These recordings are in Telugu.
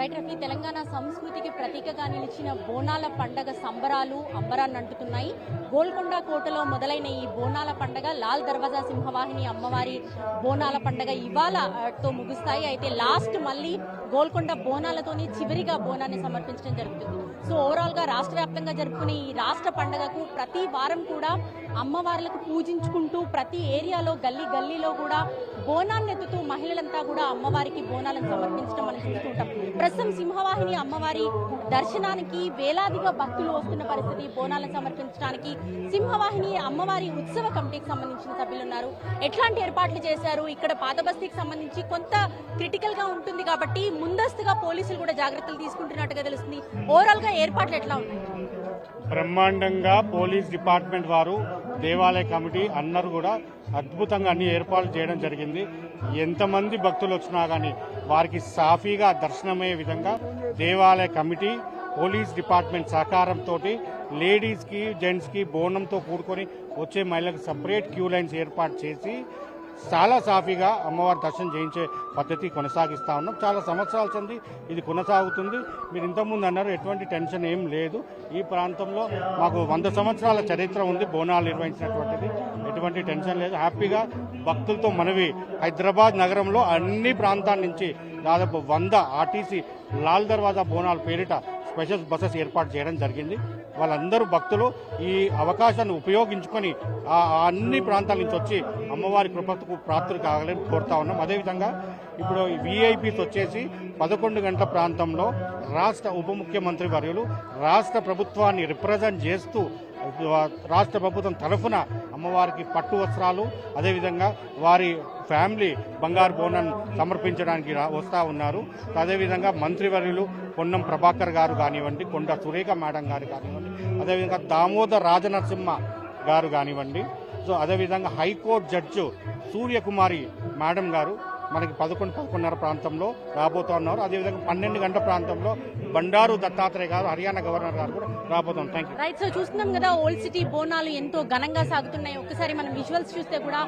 రైట్ రఫీ తెలంగాణ సంస్కృతికి ప్రతీకగా నిలిచిన బోనాల పండగ సంబరాలు అంబరాన్ని అంటుతున్నాయి. గోల్కొండ కోటలో మొదలైన ఈ బోనాల పండగ లాల్ దర్వాజా సింహవాహిని అమ్మవారి బోనాల పండగ ఇవాళ ముగుస్తాయి. అయితే లాస్ట్ మళ్ళీ గోల్కొండ బోనాలతోనే చివరిగా బోనాన్ని సమర్పించడం జరుగుతుంది. సో ఓవరాల్గా రాష్ట్ర వ్యాప్తంగా జరుపుకునే ఈ రాష్ట్ర పండగకు ప్రతి వారం కూడా అమ్మవార్లకు పూజించుకుంటూ ప్రతి ఏరియాలో గల్లీ గల్లీలో కూడా బోనాన్ని ఎత్తుతూ మహిళలంతా కూడా అమ్మవారికి బోనాలను సమర్పించడం మనం చూస్తుంటాం ప్రస్తుతం సింహవాహిని అమ్మవారి దర్శనానికి వేలాదిగా భక్తులు వస్తున్న పరిస్థితి. బోనాలను సమర్పించడానికి సింహవాహిని అమ్మవారి ఉత్సవ కమిటీకి సంబంధించిన సభ్యులు ఉన్నారు. ఎట్లాంటి ఏర్పాట్లు చేశారు? ఇక్కడ పాత బస్తీకి సంబంధించి కొంత క్రిటికల్గా ఉంటుంది కాబట్టి ముందస్తుగా పోలీసులు కూడా జాగ్రత్తలు తీసుకుంటున్నట్టుగా తెలుస్తుంది. ఓవరాల్గా ఏర్పాట్లు ఎట్లా ఉన్నాయి? బ్రహ్మాండంగా పోలీస్ డిపార్ట్మెంట్ వారు దేవాలయ కమిటీ అందరూ కూడా అద్భుతంగా అన్ని ఏర్పాట్లు చేయడం జరిగింది. ఎంతమంది భక్తులు వచ్చినా కానీ వారికి సాఫీగా దర్శనమయ్యే విధంగా దేవాలయ కమిటీ పోలీస్ డిపార్ట్మెంట్ సహకారంతో లేడీస్కి జెంట్స్కి బోనంతో కూడుకొని వచ్చే మహిళలకు సపరేట్ క్యూ లైన్స్ ఏర్పాటు చేసి చాలా సాఫీగా అమ్మవారి దర్శనం చేయించే పద్ధతి కొనసాగిస్తా ఉన్నాం. చాలా సంవత్సరాల సంది ఇది కొనసాగుతుంది. మీరు ఇంతకుముందు అన్నారు ఎటువంటి టెన్షన్ ఏం లేదు. ఈ ప్రాంతంలో మాకు వంద సంవత్సరాల చరిత్ర ఉంది బోనాలు నిర్వహించినటువంటిది. ఎటువంటి టెన్షన్ లేదు. హ్యాపీగా భక్తులతో మనవి. హైదరాబాద్ నగరంలో అన్ని ప్రాంతాల నుంచి దాదాపు వంద ఆర్టీసీ లాల్ దర్వాజా బోనాల పేరిట స్పెషల్ బస్సెస్ ఏర్పాటు చేయడం జరిగింది. వాళ్ళందరూ భక్తులు ఈ అవకాశాన్ని ఉపయోగించుకొని ఆ అన్ని ప్రాంతాల నుంచి వచ్చి అమ్మవారి కృపకు ప్రాప్తులు కావాలని కోరుతా ఉన్నాం. అదేవిధంగా ఇప్పుడు విఐపీస్ వచ్చేసి పదకొండు గంటల ప్రాంతంలో రాష్ట్ర ఉప ముఖ్యమంత్రి వర్యులు రాష్ట్ర ప్రభుత్వాన్ని రిప్రజెంట్ చేస్తూ రాష్ట్ర ప్రభుత్వం తరఫున అమ్మవారికి పట్టు వస్త్రాలు అదేవిధంగా వారి ఫ్యామిలీ బంగారు బోనం సమర్పించడానికి రా- ఉన్నారు. అదేవిధంగా మంత్రివర్యులు పొన్నం ప్రభాకర్ గారు కానివ్వండి కొండ సురేఖ మేడం గారు కానివ్వండి అదేవిధంగా దామోదర్ రాజనరసింహ గారు కానివ్వండి సో అదేవిధంగా హైకోర్టు జడ్జు సూర్యకుమారి మేడం గారు మనకి పదకొండు పదకొండున్నర ప్రాంతంలో రాబోతా ఉన్నారు. అదేవిధంగా పన్నెండు గంటల ప్రాంతంలో బండారు దత్తాత్రేయ గారు హర్యానా గవర్నర్ గారు కూడా రాబోతున్నారు థ్యాంక్ యూ రైట్ సో చూస్తున్నాం కదా ఓల్డ్ సిటీ బోనాలు ఎంతో ఘనంగా సాగుతున్నాయి. ఒక్కసారి మనం విజువల్స్ చూస్తే కూడా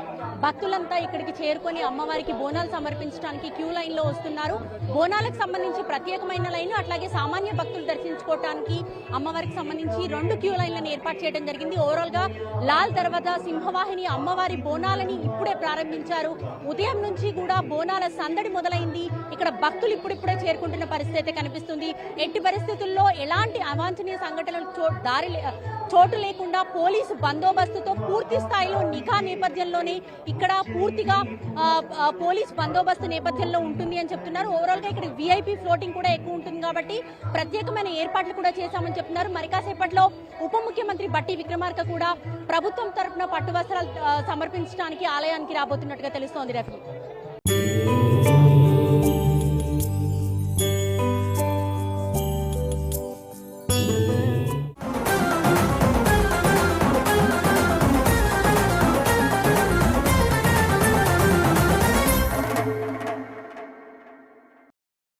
భక్తులంతా ఇక్కడికి చేరుకొని అమ్మవారికి బోనాలు సమర్పించడానికి క్యూ లైన్లో వస్తున్నారు. బోనాలకు సంబంధించి ప్రత్యేకమైన లైన్ అట్లాగే సామాన్య భక్తులు దర్శించుకోవడానికి అమ్మవారికి సంబంధించి రెండు క్యూ లైన్లను ఏర్పాటు చేయడం జరిగింది. ఓవరాల్గా లాల్ దర్వాజా సింహవాహిని అమ్మవారి బోనాలని ఇప్పుడే ప్రారంభించారు. ఉదయం నుంచి కూడా బోనాల సందడి మొదలైంది. ఇక్కడ భక్తులు ఇప్పుడిప్పుడే చేరుకుంటున్న పరిస్థితి అయితే కనిపిస్తుంది. ఎట్టి పరిస్థితుల్లో ఎలాంటి అవాంఛనీయ సంఘటనలు దారి లే- చోటు లేకుండా పోలీసు బందోబస్తుతో పూర్తి స్థాయిలో నిఘా నేపథ్యంలోనే ఇక్కడ పూర్తిగా పోలీస్ బందోబస్తు నేపథ్యంలో ఉంటుంది అని చెప్తున్నారు. ఓవరాల్గా ఇక్కడ విఐపి ఫ్లోటింగ్ కూడా ఎక్కువ ఉంటుంది కాబట్టి ప్రత్యేకమైన ఏర్పాట్లు కూడా చేశామని చెప్తున్నారు. మరి కాసేపట్లో ఉప ముఖ్యమంత్రి బట్టి విక్రమార్క కూడా ప్రభుత్వం తరపున పట్టు వస్త్రాలు సమర్పించడానికి ఆలయానికి రాబోతున్నట్టుగా తెలుస్తోంది రఫీ